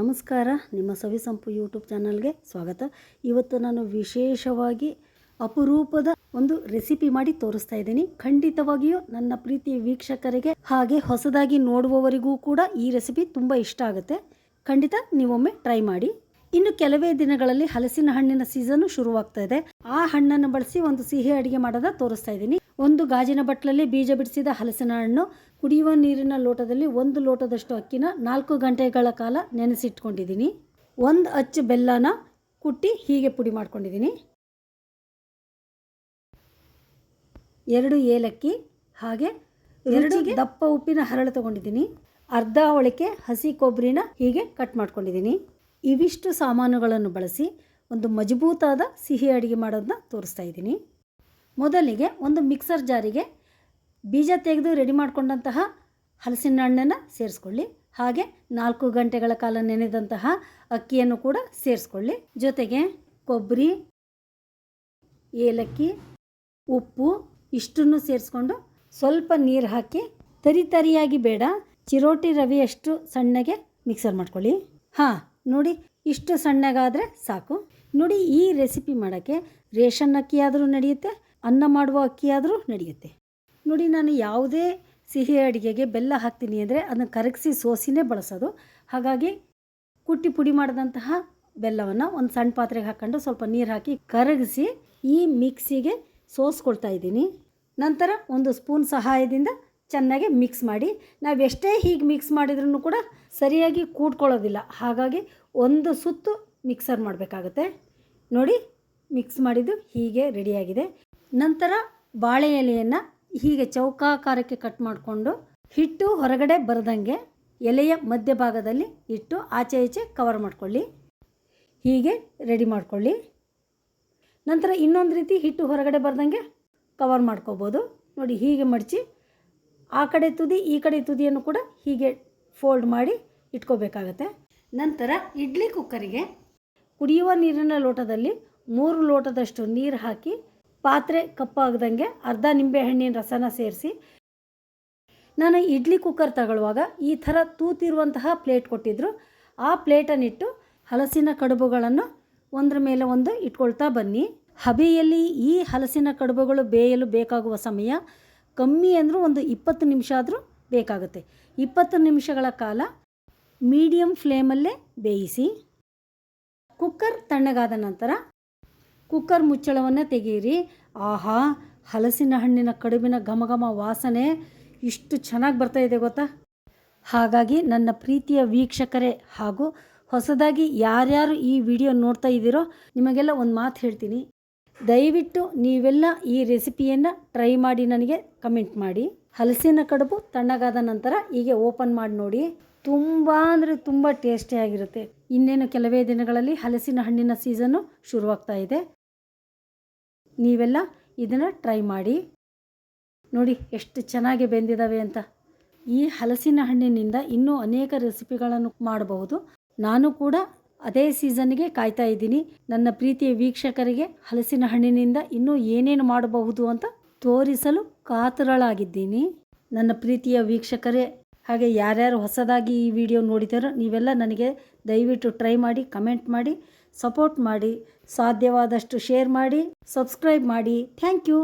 ನಮಸ್ಕಾರ. ನಿಮ್ಮ ಸವಿ ಸವಿಸಂಪು ಯೂಟ್ಯೂಬ್ ಚಾನಲ್ಗೆ ಸ್ವಾಗತ. ಇವತ್ತು ನಾನು ವಿಶೇಷವಾಗಿ ಅಪರೂಪದ ಒಂದು ರೆಸಿಪಿ ಮಾಡಿ ತೋರಿಸ್ತಾ ಇದ್ದೀನಿ. ಖಂಡಿತವಾಗಿಯೂ ನನ್ನ ಪ್ರೀತಿಯ ವೀಕ್ಷಕರಿಗೆ ಹಾಗೆ ಹೊಸದಾಗಿ ನೋಡುವವರಿಗೂ ಕೂಡ ಈ ರೆಸಿಪಿ ತುಂಬ ಇಷ್ಟ ಆಗುತ್ತೆ. ಖಂಡಿತ ನೀವೊಮ್ಮೆ ಟ್ರೈ ಮಾಡಿ. ಇನ್ನು ಕೆಲವೇ ದಿನಗಳಲ್ಲಿ ಹಲಸಿನ ಹಣ್ಣಿನ ಸೀಸನ್ ಶುರುವಾಗ್ತಾ ಇದೆ. ಆ ಹಣ್ಣನ್ನು ಬಳಸಿ ಒಂದು ಸಿಹಿ ಅಡಿಗೆ ಮಾಡೋದ ತೋರಿಸ್ತಾ ಇದ್ದೀನಿ. ಒಂದು ಗಾಜಿನ ಬಟ್ಲಲ್ಲಿ ಬೀಜ ಬಿಡಿಸಿದ ಹಲಸಿನ ಹಣ್ಣು ಕುಡಿಯುವ ನೀರಿನ ಲೋಟದಲ್ಲಿ ಒಂದು ಲೋಟದಷ್ಟು ಅಕ್ಕಿನ ನಾಲ್ಕು ಗಂಟೆಗಳ ಕಾಲ ನೆನೆಸಿಟ್ಕೊಂಡಿದ್ದೀನಿ. ಒಂದು ಅಚ್ಚು ಬೆಲ್ಲನ ಕುಟ್ಟಿ ಹೀಗೆ ಪುಡಿ ಮಾಡ್ಕೊಂಡಿದ್ದೀನಿ. ಎರಡು ಏಲಕ್ಕಿ ಹಾಗೆ ಎರಡು ದಪ್ಪ ಉಪ್ಪಿನ ಹರಳು ತಗೊಂಡಿದ್ದೀನಿ. ಅರ್ಧ ಅವಳಿಕೆ ಹಸಿ ಕೊಬ್ಬರಿನ ಹೀಗೆ ಕಟ್ ಮಾಡ್ಕೊಂಡಿದ್ದೀನಿ. ಇವಿಷ್ಟು ಸಾಮಾನುಗಳನ್ನು ಬಳಸಿ ಒಂದು ಮಜಬೂತಾದ ಸಿಹಿ ಅಡುಗೆ ಮಾಡೋದನ್ನ ತೋರಿಸ್ತಾ ಇದ್ದೀನಿ. ಮೊದಲಿಗೆ ಒಂದು ಮಿಕ್ಸರ್ ಜಾರಿಗೆ ಬೀಜ ತೆಗೆದು ರೆಡಿ ಮಾಡಿಕೊಂಡಂತಹ ಹಲಸಿನ ಹಣ್ಣನ್ನು ಸೇರಿಸ್ಕೊಳ್ಳಿ. ಹಾಗೆ ನಾಲ್ಕು ಗಂಟೆಗಳ ಕಾಲ ನೆನೆದಂತಹ ಅಕ್ಕಿಯನ್ನು ಕೂಡ ಸೇರಿಸ್ಕೊಳ್ಳಿ. ಜೊತೆಗೆ ಕೊಬ್ಬರಿ, ಏಲಕ್ಕಿ, ಉಪ್ಪು ಇಷ್ಟನ್ನು ಸೇರಿಸ್ಕೊಂಡು ಸ್ವಲ್ಪ ನೀರು ಹಾಕಿ ತರಿ ತರಿಯಾಗಿ ಬೇಡ, ಚಿರೋಟಿ ರವಿಯಷ್ಟು ಸಣ್ಣಗೆ ಮಿಕ್ಸರ್ ಮಾಡ್ಕೊಳ್ಳಿ. ಹಾಂ, ನೋಡಿ ಇಷ್ಟು ಸಣ್ಣಗಾದರೆ ಸಾಕು. ನೋಡಿ ಈ ರೆಸಿಪಿ ಮಾಡೋಕ್ಕೆ ರೇಷನ್ ಅಕ್ಕಿ ಆದರೂ ನಡೆಯುತ್ತೆ ಅನ್ನ ಮಾಡುವ ಅಕ್ಕಿಯಾದರೂ ನಡೆಯುತ್ತೆ. ನೋಡಿ ನಾನು ಯಾವುದೇ ಸಿಹಿ ಅಡುಗೆಗೆ ಬೆಲ್ಲ ಹಾಕ್ತೀನಿ ಅಂದರೆ ಅದನ್ನು ಕರಗಿಸಿ ಸೋಸಿನೇ ಬಳಸೋದು. ಹಾಗಾಗಿ ಕುಟ್ಟಿ ಪುಡಿ ಮಾಡಿದಂತಹ ಬೆಲ್ಲವನ್ನು ಒಂದು ಸಣ್ಣ ಪಾತ್ರೆಗೆ ಹಾಕ್ಕೊಂಡು ಸ್ವಲ್ಪ ನೀರು ಹಾಕಿ ಕರಗಿಸಿ ಈ ಮಿಕ್ಸಿಗೆ ಸೋಸ್ಕೊಳ್ತಾ ಇದ್ದೀನಿ. ನಂತರ ಒಂದು ಸ್ಪೂನ್ ಸಹಾಯದಿಂದ ಚೆನ್ನಾಗಿ ಮಿಕ್ಸ್ ಮಾಡಿ, ನಾವು ಎಷ್ಟೇ ಹೀಗೆ ಮಿಕ್ಸ್ ಮಾಡಿದ್ರೂ ಕೂಡ ಸರಿಯಾಗಿ ಕೂಡ್ಕೊಳ್ಳೋದಿಲ್ಲ. ಹಾಗಾಗಿ ಒಂದು ಸುತ್ತು ಮಿಕ್ಸರ್ ಮಾಡಬೇಕಾಗತ್ತೆ. ನೋಡಿ, ಮಿಕ್ಸ್ ಮಾಡಿದ್ದು ಹೀಗೆ ರೆಡಿಯಾಗಿದೆ ನಂತರ ಬಾಳೆ ಎಲೆಯನ್ನು ಹೀಗೆ ಚೌಕಾಕಾರಕ್ಕೆ ಕಟ್ ಮಾಡಿಕೊಂಡು ಹಿಟ್ಟು ಹೊರಗಡೆ ಬರದಂಗೆ ಎಲೆಯ ಮಧ್ಯಭಾಗದಲ್ಲಿ ಇಟ್ಟು ಆಚೆ ಈಚೆ ಕವರ್ ಮಾಡಿಕೊಳ್ಳಿ. ಹೀಗೆ ರೆಡಿ ಮಾಡಿಕೊಳ್ಳಿ. ನಂತರ ಇನ್ನೊಂದು ರೀತಿ ಹಿಟ್ಟು ಹೊರಗಡೆ ಬರ್ದಂಗೆ ಕವರ್ ಮಾಡ್ಕೋಬೋದು. ನೋಡಿ ಹೀಗೆ ಮಡಚಿ ಆ ಕಡೆ ತುದಿ ಈ ಕಡೆ ತುದಿಯನ್ನು ಕೂಡ ಹೀಗೆ ಫೋಲ್ಡ್ ಮಾಡಿ ಇಟ್ಕೋಬೇಕಾಗತ್ತೆ. ನಂತರ ಇಡ್ಲಿ ಕುಕ್ಕರಿಗೆ ಕುಡಿಯುವ ನೀರಿನ ಲೋಟದಲ್ಲಿ ಮೂರು ಲೋಟದಷ್ಟು ನೀರು ಹಾಕಿ ಪಾತ್ರೆ ಕಪ್ಪಾಗ್ದಂಗೆ ಅರ್ಧ ನಿಂಬೆಹಣ್ಣಿನ ರಸನ ಸೇರಿಸಿ, ನಾನು ಇಡ್ಲಿ ಕುಕ್ಕರ್ ತಗೊಳ್ಳುವಾಗ ಈ ಥರ ತೂತಿರುವಂತಹ ಪ್ಲೇಟ್ ಕೊಟ್ಟಿದ್ದರು ಆ ಪ್ಲೇಟನ್ನಿಟ್ಟು ಹಲಸಿನ ಕಡುಬುಗಳನ್ನು ಒಂದರ ಮೇಲೆ ಒಂದು ಇಟ್ಕೊಳ್ತಾ ಬನ್ನಿ. ಹಬೆಯಲ್ಲಿ ಈ ಹಲಸಿನ ಕಡುಬುಗಳು ಬೇಯಲು ಬೇಕಾಗುವ ಸಮಯ ಕಮ್ಮಿ ಅಂದರೂ ಒಂದು ಇಪ್ಪತ್ತು ನಿಮಿಷ ಆದರೂ ಬೇಕಾಗುತ್ತೆ. ಇಪ್ಪತ್ತು ನಿಮಿಷಗಳ ಕಾಲ ಮೀಡಿಯಮ್ ಫ್ಲೇಮಲ್ಲೇ ಬೇಯಿಸಿ. ಕುಕ್ಕರ್ ತಣ್ಣಗಾದ ನಂತರ ಕುಕ್ಕರ್ ಮುಚ್ಚಳವನ್ನು ತೆಗೆಯಿರಿ ಆಹಾ, ಹಲಸಿನ ಹಣ್ಣಿನ ಕಡುಬಿನ ಘಮ ಘಮ ವಾಸನೆ ಇಷ್ಟು ಚೆನ್ನಾಗಿ ಬರ್ತಾ ಇದೆ ಗೊತ್ತಾ? ಹಾಗಾಗಿ ನನ್ನ ಪ್ರೀತಿಯ ವೀಕ್ಷಕರೇ ಹಾಗೂ ಹೊಸದಾಗಿ ಯಾರ್ಯಾರು ಈ ವಿಡಿಯೋ ನೋಡ್ತಾ ಇದ್ದೀರೋ ನಿಮಗೆಲ್ಲ ಒಂದು ಮಾತು ಹೇಳ್ತೀನಿ. ದಯವಿಟ್ಟು ನೀವೆಲ್ಲ ಈ ರೆಸಿಪಿಯನ್ನು ಟ್ರೈ ಮಾಡಿ ನನಗೆ ಕಮೆಂಟ್ ಮಾಡಿ. ಹಲಸಿನ ಕಡುಬು ತಣ್ಣಗಾದ ನಂತರ ಹೀಗೆ ಓಪನ್ ಮಾಡಿ ನೋಡಿ. ತುಂಬ ಅಂದರೆ ತುಂಬ ಟೇಸ್ಟಿಯಾಗಿರುತ್ತೆ ಇನ್ನೇನು ಕೆಲವೇ ದಿನಗಳಲ್ಲಿ ಹಲಸಿನ ಹಣ್ಣಿನ ಸೀಸನ್ನು ಶುರುವಾಗ್ತಾ ಇದೆ. ನೀವೆಲ್ಲ ಇದನ್ನು ಟ್ರೈ ಮಾಡಿ. ನೋಡಿ ಎಷ್ಟು ಚೆನ್ನಾಗಿ ಬೆಂದಿದ್ದಾವೆ ಅಂತ. ಈ ಹಲಸಿನ ಹಣ್ಣಿನಿಂದ ಇನ್ನೂ ಅನೇಕ ರೆಸಿಪಿಗಳನ್ನು ಮಾಡಬಹುದು. ನಾನು ಕೂಡ ಅದೇ ಸೀಸನ್ಗೆ ಕಾಯ್ತಾ ಇದ್ದೀನಿ. ನನ್ನ ಪ್ರೀತಿಯ ವೀಕ್ಷಕರಿಗೆ ಹಲಸಿನ ಹಣ್ಣಿನಿಂದ ಇನ್ನೂ ಏನೇನು ಮಾಡಬಹುದು ಅಂತ ತೋರಿಸಲು ಕಾತರಳಾಗಿದ್ದೀನಿ. ನನ್ನ ಪ್ರೀತಿಯ ವೀಕ್ಷಕರೇ, ಹಾಗೆ ಯಾರ್ಯಾರು ಹೊಸದಾಗಿ ಈ ವಿಡಿಯೋ ನೋಡಿದಾರೋ ನೀವೆಲ್ಲ ನನಗೆ ದಯವಿಟ್ಟು ಟ್ರೈ ಮಾಡಿ ಕಮೆಂಟ್ ಮಾಡಿ. ಸಪೋರ್ಟ್ ಮಾಡಿ ಸಾಧ್ಯವಾದಷ್ಟು ಶೇರ್ ಮಾಡಿ ಸಬ್ಸ್ಕ್ರೈಬ್ ಮಾಡಿ. Thank you.